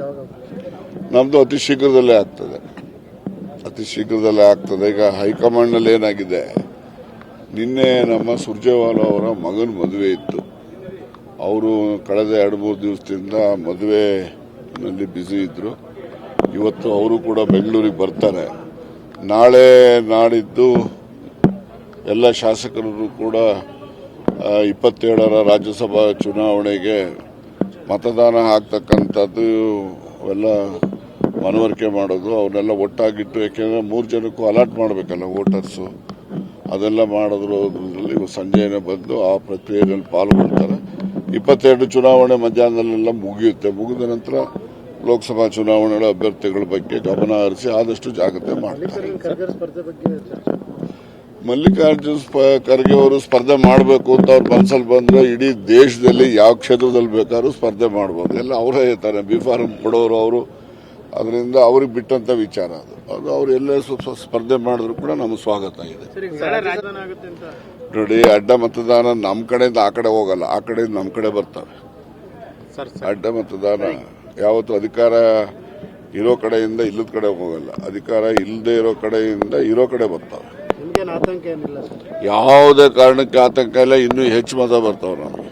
ಯಾವಾಗ ನಮ್ದು ಅತಿ ಶೀಘ್ರದಲ್ಲೇ ಆಗ್ತದೆ. ಅತಿ ಶೀಘ್ರದಲ್ಲೇ ಆಗ್ತದೆ. ಈಗ ಹೈಕಮಾಂಡ್ನಲ್ಲಿ ಏನಾಗಿದೆ? ನಿನ್ನೆ ನಮ್ಮ ಸುರ್ಜೇವಾಲ ಅವರ ಮಗನ ಮದುವೆ ಇತ್ತು. ಅವರು ಕಳೆದ ಎರಡು ಮೂರು ದಿವಸದಿಂದ ಮದುವೆನಲ್ಲಿ ಬ್ಯುಸಿ ಇದ್ರು. ಇವತ್ತು ಅವರು ಕೂಡ ಬೆಂಗಳೂರಿಗೆ ಬರ್ತಾರೆ. ನಾಳೆ ನಾಡಿದ್ದು ಎಲ್ಲ ಶಾಸಕರು ಕೂಡ ಇಪ್ಪತ್ತೇಳರ ರಾಜ್ಯಸಭಾ ಚುನಾವಣೆಗೆ ಮತದಾನ ಆಗ್ತಕ್ಕಂಥದ್ದು ಎಲ್ಲ ಮನವರಿಕೆ ಮಾಡೋದು ಅವನ್ನೆಲ್ಲ ಒಟ್ಟಾಗಿಟ್ಟು, ಯಾಕೆಂದರೆ ಮೂರು ಜನಕ್ಕೂ ಅಲರ್ಟ್ ಮಾಡಬೇಕಲ್ಲ ವೋಟರ್ಸು ಅದೆಲ್ಲ ಮಾಡೋದ್ರಲ್ಲಿ ಸಂಜೆನೆ ಬಂದು ಆ ಪ್ರಕ್ರಿಯೆಯಲ್ಲಿ ಪಾಲ್ಗೊಳ್ತಾರೆ. ಇಪ್ಪತ್ತೆರಡು ಚುನಾವಣೆ ಮಧ್ಯಾಹ್ನದಲ್ಲೆಲ್ಲ ಮುಗಿಯುತ್ತೆ. ಮುಗಿದ ನಂತರ ಲೋಕಸಭಾ ಚುನಾವಣೆಗಳ ಅಭ್ಯರ್ಥಿಗಳ ಬಗ್ಗೆ ಗಮನ ಹರಿಸಿ ಆದಷ್ಟು ಜಾಗ್ರತೆ ಮಾಡ್ತಾರೆ. ಮಲ್ಲಿಕಾರ್ಜುನ್ ಖರ್ಗೆ ಅವರು ಸ್ಪರ್ಧೆ ಮಾಡಬೇಕು ಅಂತ ಅವ್ರ ಮನಸ್ಸಲ್ಲಿ ಬಂದ್ರೆ ಇಡೀ ದೇಶದಲ್ಲಿ ಯಾವ ಕ್ಷೇತ್ರದಲ್ಲಿ ಬೇಕಾದ್ರೂ ಸ್ಪರ್ಧೆ ಮಾಡ್ಬೋದು. ಎಲ್ಲ ಅವರೇ ಹೇಳ್ತಾರೆ ಬಿ ಫಾರ್ಮ್ ಕೊಡೋರು ಅವರು. ಅದರಿಂದ ಅವ್ರಿಗೆ ಬಿಟ್ಟಂತ ವಿಚಾರ ಅದು. ಅದು ಅವ್ರು ಎಲ್ಲೇ ಸ್ವಲ್ಪ ಸ್ಪರ್ಧೆ ಮಾಡಿದ್ರು ಕೂಡ ನಮ್ಮ ಸ್ವಾಗತ ಇದೆ ನೋಡಿ ಅಡ್ಡ ಮತದಾನ ನಮ್ಮ ಕಡೆಯಿಂದ ಆ ಕಡೆ ಹೋಗಲ್ಲ ಆ ಕಡೆಯಿಂದ ನಮ್ಮ ಕಡೆ ಬರ್ತವೆ ಸರ್ ಅಡ್ಡ ಮತದಾನ ಯಾವತ್ತು ಅಧಿಕಾರ ಇರೋ ಕಡೆಯಿಂದ ಇಲ್ಲದ ಕಡೆ ಹೋಗಲ್ಲ. ಅಧಿಕಾರ ಇಲ್ಲದೆ ಇರೋ ಕಡೆಯಿಂದ ಇರೋ ಕಡೆ ಬರ್ತವೆ. ಯಾವುದೇ ಕಾರಣಕ್ಕೆ ಆತಂಕ ಇಲ್ಲ ಇನ್ನೂ ಹೆಚ್ಚು ಮತ ಬರ್ತಾವೆ ನಮಗೆ.